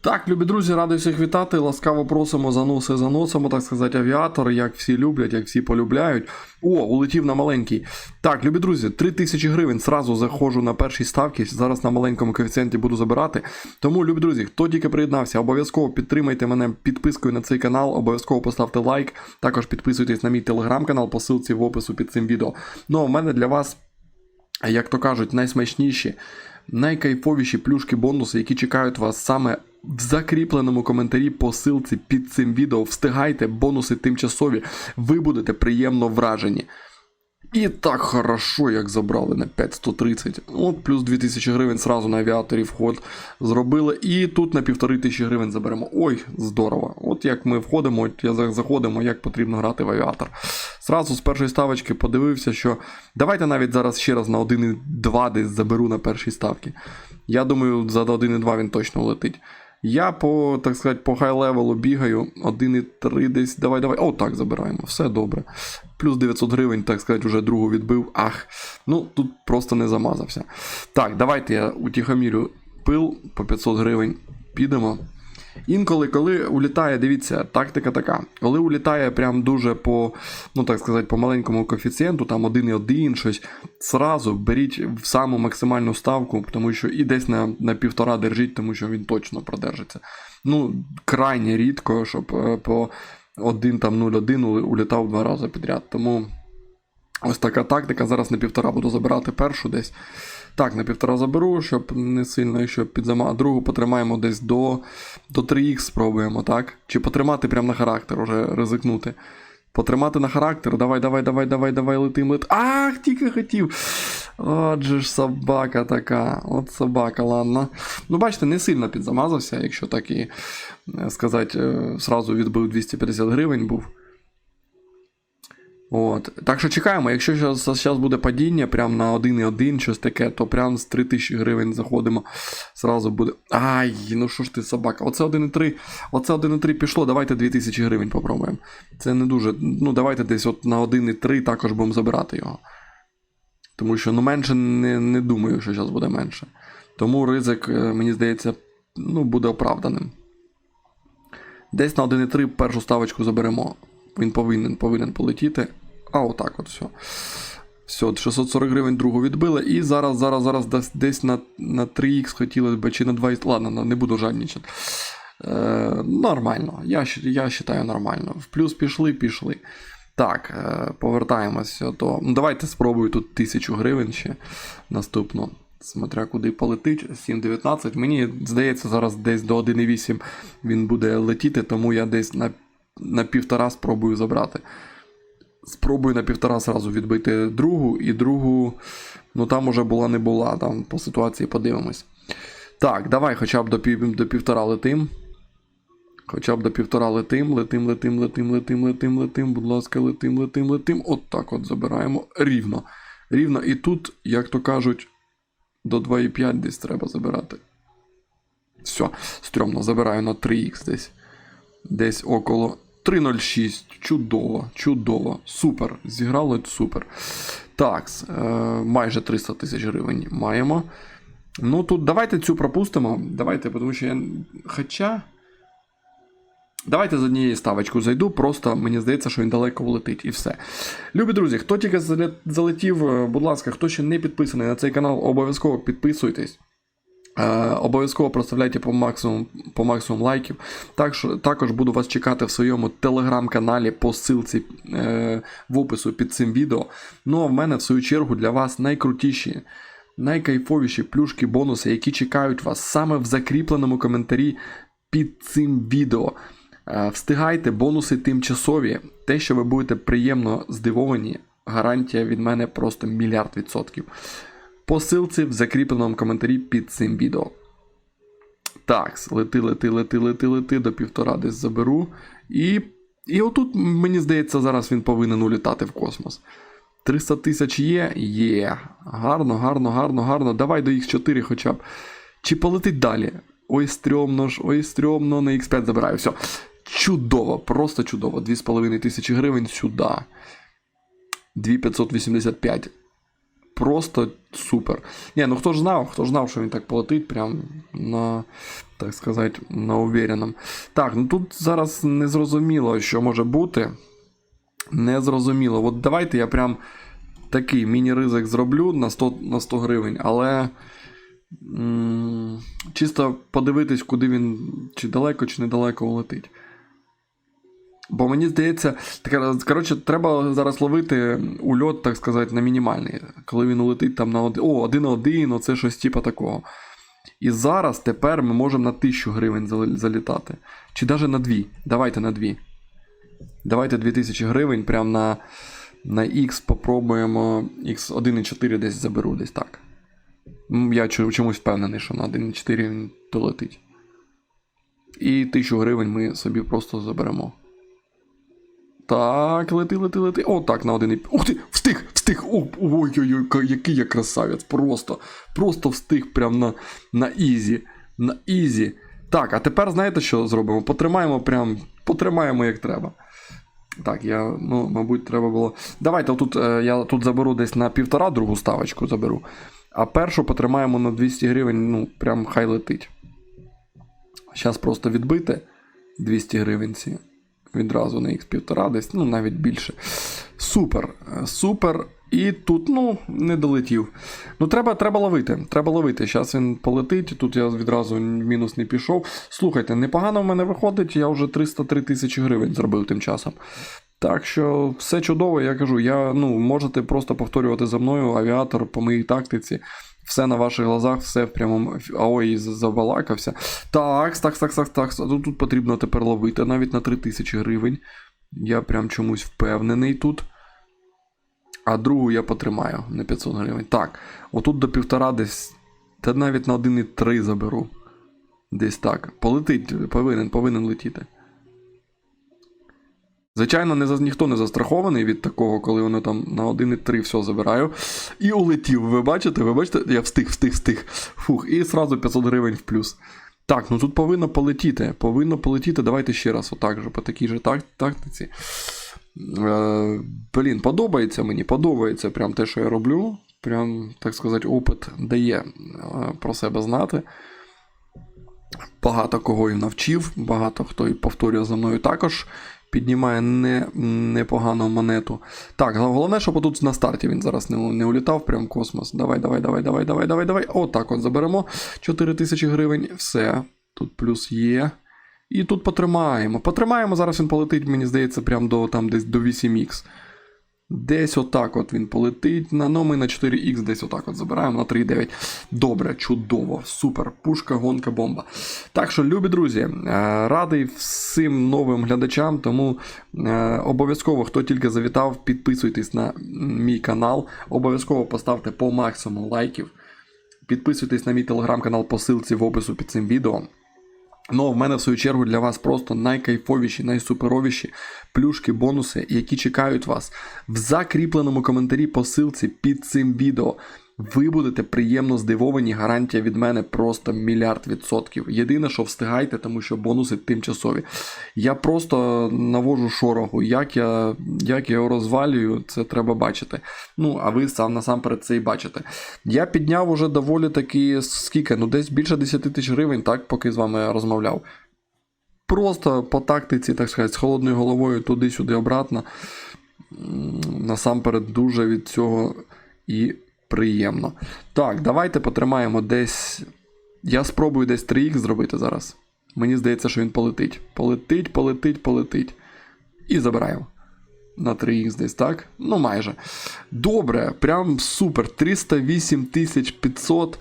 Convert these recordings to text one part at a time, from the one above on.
Так, любі друзі, радий всіх вітати. Ласкаво просимо заноси заносимо, так сказати, авіатор, як всі люблять, як всі полюбляють. О, улетів на маленький. Так, любі друзі, 3000 гривень. Сразу заходжу на першій ставці. Зараз на маленькому коефіцієнті буду забирати. Тому, любі друзі, хто тільки приєднався, обов'язково підтримайте мене підпискою на цей канал, обов'язково поставте лайк. Також підписуйтесь на мій телеграм-канал по ссылці в опису під цим відео. Ну, а в мене для вас, як то кажуть, найсмачніші. Найкайфовіші плюшки бонуси, які чекають вас саме в закріпленому коментарі по ссылці під цим відео. Встигайте, бонуси тимчасові, ви будете приємно вражені. І так хорошо, як забрали на 5130. От плюс 2000 гривень сразу на авіаторі вход зробили. І тут на 1500 гривень заберемо. Ой, здорово. От як ми входимо, от я заходимо, як потрібно грати в авіатор. Сразу з першої ставочки подивився, що давайте навіть зараз ще раз на 1,2 десь заберу на першій ставці. Я думаю, за 1,2 він точно летить. Я по, так сказати, по хай-левелу бігаю 1,3 десь. Давай, давай. О, так, забираємо. Все добре. Плюс 900 гривень, так сказати, вже другу відбив. Ах. Ну, тут просто не замазався. Так, давайте я утіхомірю пил по 500 гривень. Підемо. Інколи, коли улітає, дивіться, тактика така. Коли улітає прям дуже по, ну так сказати, по маленькому коефіцієнту, там 1,1 щось, сразу беріть в саму максимальну ставку, тому що і десь на, на півтора держіть, тому що він точно продержиться. Ну, крайне рідко, щоб е, по 1 там 0,1 улітав два рази підряд. Тому ось така тактика. Зараз на півтора буду забирати першу десь. Так, на півтора заберу, щоб не сильно, якщо підзама, а другу потримаємо десь до, до 3х спробуємо, так? Чи потримати прямо на характер, уже ризикнути. Потримати на характер, давай, давай, давай, давай, давай, летим, летим. Ах, тільки хотів. Отже ж собака така. От собака, ладно. Ну, бачите, не сильно підзамазався, якщо так і е, сказати, е, сразу відбив 250 гривень був. От. Так що чекаємо, якщо зараз буде падіння прям на 1,1, щось таке, то прям з 3000 гривень заходимо. Зразу буде. Ай, ну що ж ти собака? Оце 1,3. Оце 1,3 пішло, давайте 2000 гривень попробуємо. Це не дуже. Ну, давайте десь от на 1,3 також будемо забирати його. Тому що ну менше не, не думаю, що зараз буде менше. Тому ризик, е, мені здається, ну, буде оправданим. Десь на 1,3 першу ставочку заберемо. Він повинен, повинен полетіти. А отак от все. Все, 640 гривень другу відбили. І зараз, зараз, зараз десь, десь на, на 3х хотілося б, чи на 2 Ладно, не буду жадничати. Е, нормально. Я, я вважаю нормально. В плюс пішли, пішли. Так, е, повертаємося до. Ну, давайте спробую тут 1000 гривень ще наступну. Смотря куди полетить, 7.19. Мені здається, зараз десь до 1.8 він буде летіти, тому я десь на, на півтора спробую забрати. Спробую на півтора зразу відбити другу, і другу, ну там уже була не була, там по ситуації подивимось. Так, давай хоча б до, пів, до півтора летим. Хоча б до півтора летим, летим, летим, летим, летим, летим, летим, будь ласка, летим, летим, летим. От так от забираємо рівно. Рівно. І тут, як то кажуть, до 2,5 десь треба забирати. Все, стрьомно, забираю на 3х десь. Десь около 3.06. Чудово, чудово. Супер. Зіграло супер. Так, е, майже 300 тисяч гривень маємо. Ну тут давайте цю пропустимо. Давайте, тому що я. Хоча. Давайте з однієї ставочку зайду, просто мені здається, що він далеко влетить і все. Любі друзі, хто тільки залетів, е, будь ласка, хто ще не підписаний на цей канал, обов'язково підписуйтесь. Е, обов'язково проставляйте по максимум, по максимум лайків. Також, також буду вас чекати в своєму телеграм-каналі по ссылці е, в опису під цим відео. Ну а в мене, в свою чергу, для вас найкрутіші, найкайфовіші плюшки, бонуси, які чекають вас саме в закріпленому коментарі під цим відео. Е, Встигайте, бонуси тимчасові. Те, що ви будете приємно здивовані, гарантія від мене просто мільярд відсотків. По ссылці в закріпленому коментарі під цим відео. Так, лети, лети, лети, лети, лети, до півтора десь заберу. І, і отут, мені здається, зараз він повинен улітати в космос. 300 тисяч є? Є. Гарно, гарно, гарно, гарно. Давай до Х4 хоча б. Чи полетить далі? Ой, стрьомно ж, ой, стрьомно, на X5 забираю. Все. Чудово, просто чудово. 2,5 тисячі гривень сюди. 2585. Просто супер. Ні, ну хто ж знав, хто ж знав, що він так полетить, прям на, так сказати, на уверенном. Так, ну тут зараз не зрозуміло, що може бути. Не зрозуміло. От давайте я прям такий міні-ризик зроблю на 100, на 100 гривень, але. м, Чисто подивитись, куди він чи далеко, чи недалеко улетить. Бо мені здається, таке, коротше, треба зараз ловити ульот, так сказати, на мінімальний. Коли він улетить там на один. О, один один, оце щось типу такого. І зараз тепер ми можемо на 1000 гривень залітати. Чи навіть на 2. Давайте на 2. Давайте 2000 гривень, прям на, на X попробуємо. X 1,4 десь заберу, десь так. Я чомусь впевнений, що на 1,4 він долетить. І 1000 гривень ми собі просто заберемо. Так, лети, лети, лети. О, так, на один. Ух ти! Встиг! Встиг! Ой-ой-ой, який я красавець! Просто. Просто встиг прям на, на ізі. На ізі. Так, а тепер знаєте, що зробимо? Потримаємо прям. Потримаємо як треба. Так, я, ну, мабуть, треба було. Давайте отут е, я тут заберу десь на півтора другу ставочку заберу. А першу потримаємо на 200 гривень, ну, прям хай летить. Зараз просто відбити 200 гривень ці. Відразу на X1,5 десь, ну навіть більше. Супер. е, Супер. І тут, ну, не долетів. Ну, треба, треба ловити. Треба ловити. Зараз він полетить. Тут я відразу мінус не пішов. Слухайте, непогано в мене виходить, я вже 303 тисячі гривень зробив тим часом. Так що все чудово, я кажу, я, ну, можете просто повторювати за мною авіатор по моїй тактиці. Все на ваших глазах, все в прямому. ой, забалакався. Так, так, так, так, так. Тут, тут потрібно тепер ловити навіть на 3000 гривень. Я прям чомусь впевнений тут. А другу я потримаю на 500 гривень. Так, отут до півтора десь. Та навіть на 1,3 заберу. Десь так. Полетить, повинен, повинен летіти. Звичайно, не ніхто не застрахований від такого, коли воно там на 1,3 все забираю. І улетів. Ви бачите? Ви бачите? Я встиг, встиг, встиг. Фух, і сразу 500 гривень в плюс. Так, ну тут повинно полетіти. Повинно полетіти. Давайте ще раз, отак же, по такій же так, тактиці. Е, блін, подобається мені, подобається прям те, що я роблю. Прям, так сказати, опит дає е, про себе знати. Багато кого і навчив, багато хто і повторює за мною також. Піднімає не, непогану монету. Так, головне, щоб тут на старті він зараз не, не улітав, прям в космос. Давай, давай, давай, давай, давай, давай, давай. Отак от заберемо 4 тисячі гривень. Все. Тут плюс є. І тут потримаємо. Потримаємо, зараз він полетить, мені здається, прям до там десь до 8х. Десь отак от він полетить. На, ну, ми на 4х десь отак от забираємо на 3,9. Добре, чудово, супер. Пушка, гонка, бомба. Так що, любі друзі, е, радий всім новим глядачам, тому е, обов'язково, хто тільки завітав, підписуйтесь на мій канал. Обов'язково поставте по максимуму лайків. Підписуйтесь на мій телеграм-канал по ссылці в опису під цим відео. Ну, в мене в свою чергу для вас просто найкайфовіші, найсуперовіші плюшки, бонуси, які чекають вас в закріпленому коментарі по силці під цим відео. Ви будете приємно здивовані, гарантія від мене просто мільярд відсотків. Єдине, що встигайте, тому що бонуси тимчасові. Я просто навожу шороху. Як я, як я його розвалюю, це треба бачити. Ну, а ви сам насамперед це і бачите. Я підняв уже доволі таки скільки, ну десь більше 10 тисяч гривень, так, поки з вами розмовляв. Просто по тактиці, так сказати, з холодною головою туди-сюди обратно. Насамперед дуже від цього і приємно. Так, давайте потримаємо десь. Я спробую десь 3х зробити зараз. Мені здається, що він полетить. Полетить, полетить, полетить. І забираємо. На 3х десь, так? Ну, майже. Добре, прям супер. 308 500.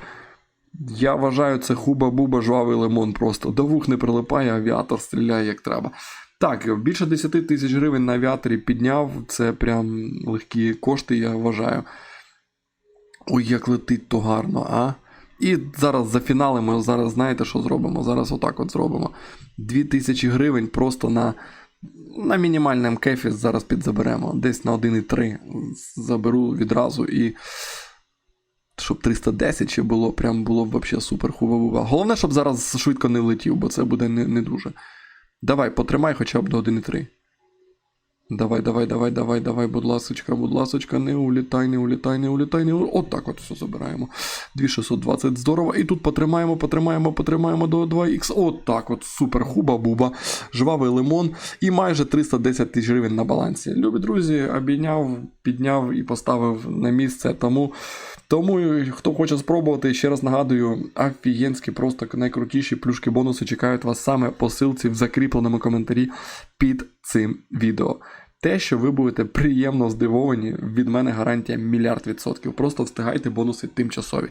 Я вважаю, це хуба-буба, жвавий лимон просто. До вух не прилипає, авіатор стріляє як треба. Так, більше 10 тисяч гривень на авіаторі підняв. Це прям легкі кошти, я вважаю. Ой, як летить то гарно, а? І зараз зафіналимо, зараз знаєте, що зробимо? Зараз отак от зробимо. 2000 гривень просто на на мінімальному кефі зараз підзаберемо. Десь на 1,3 заберу відразу і. Щоб 310 ще було, прям було б взагалі супер хуба-буба. Головне, щоб зараз швидко не влетів, бо це буде не, не дуже. Давай, потримай хоча б до 1,3. Давай, давай, давай, давай, давай, будь ласочка, будь ласочка, не улітай, не улітай, не улітай, не улітай. От так от все забираємо. 2620, здорово. І тут потримаємо, потримаємо, потримаємо до 2х. От так от, супер, хуба-буба, жвавий лимон і майже 310 тисяч гривень на балансі. Любі друзі, обійняв, підняв і поставив на місце. Тому, тому хто хоче спробувати, ще раз нагадую, офігенські, просто найкрутіші плюшки бонуси чекають вас саме по ссылці в закріпленому коментарі під цим відео. Те, що ви будете приємно здивовані, від мене гарантія мільярд відсотків. Просто встигайте бонуси тимчасові.